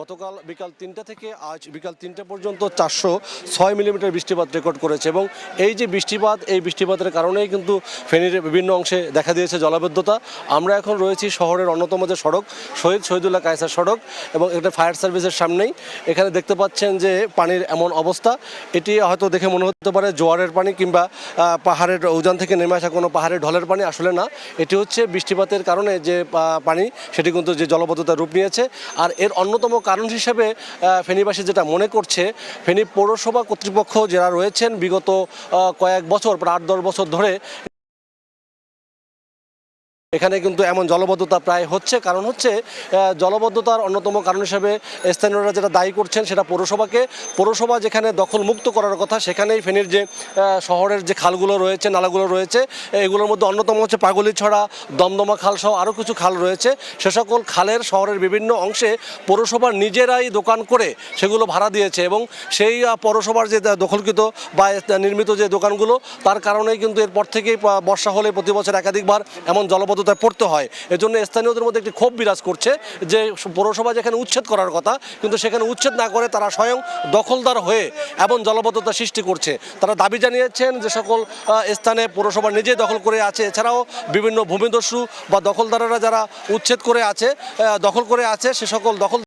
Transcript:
গতকাল বিকাল তিনটা থেকে আজ বিকাল তিনটা পর্যন্ত চারশো ছয় মিলিমিটার বৃষ্টিপাত রেকর্ড করেছে এবং এই যে বৃষ্টিপাত, এই বৃষ্টিপাতের কারণেই কিন্তু ফেনীর বিভিন্ন অংশে দেখা দিয়েছে জলাবদ্ধতা। আমরা এখন রয়েছি শহরের অন্যতম যে সড়ক, শহীদ শহীদুল্লাহ কায়সার সড়ক এবং এটা ফায়ার সার্ভিসের সামনেই। এখানে দেখতে পাচ্ছেন যে পানির এমন অবস্থা। এটি হয়তো দেখে মনে হতে পারে জোয়ারের পানি কিংবা পাহাড়ের উজান থেকে নেমে আসা কোনো পাহাড়ের ঢলের পানি, আসলে না। এটি হচ্ছে বৃষ্টিপাতের কারণে যে পানি, সেটি কিন্তু যে জলবদ্ধতার রূপ নিয়েছে। আর এর অন্যতম কারণ হিসেবে ফেনীবাসী যেটা মনে করছে, ফেনী পৌরসভা কর্তৃপক্ষ যারা রয়েছেন বিগত কয়েক বছর, প্রায় আট দশ বছর ধরে এখানে কিন্তু এমন জলবদ্ধতা প্রায় হচ্ছে। কারণ হচ্ছে জলবদ্ধতার অন্যতম কারণ হিসেবে স্থানীয়রা যেটা দায়ী করছেন সেটা পৌরসভাকে। পৌরসভা যেখানে দখল মুক্ত করার কথা, সেখানেই ফেনীর যে শহরের যে খালগুলো রয়েছে, নালাগুলো রয়েছে, এগুলোর মধ্যে অন্যতম হচ্ছে পাগলিছড়া দমদমা খাল সহ আরও কিছু খাল রয়েছে। সে সকল খালের শহরের বিভিন্ন অংশে পৌরসভা নিজেরাই দোকান করে সেগুলো ভাড়া দিয়েছে এবং সেই পৌরসভার যে দখলকৃত বা নির্মিত যে দোকানগুলো, তার কারণেই কিন্তু এরপর থেকেই বর্ষা হলে প্রতি বছর একাধিকবার এমন জলবদ্ধতায় পড়তে হয়। এজন্য স্থানীয়দের মধ্যে একটি ক্ষোভ বিরাজ করছে যে পৌরসভা যেখানে উচ্ছেদ করার কথা, কিন্তু সেখানে উচ্ছেদ না করে তারা স্বয়ং দখলদার হয়ে এমন জলবদ্ধতা সৃষ্টি করছে। তারা দাবি জানিয়েছেন যে সকল স্থানে পৌরসভা নিজেই দখল করে আছে। এছাড়াও বিভিন্ন ভূমিদস্যু বা দখলদারেরা যারা উচ্ছেদ করে আছে দখল করে আছে, সে সকল দখল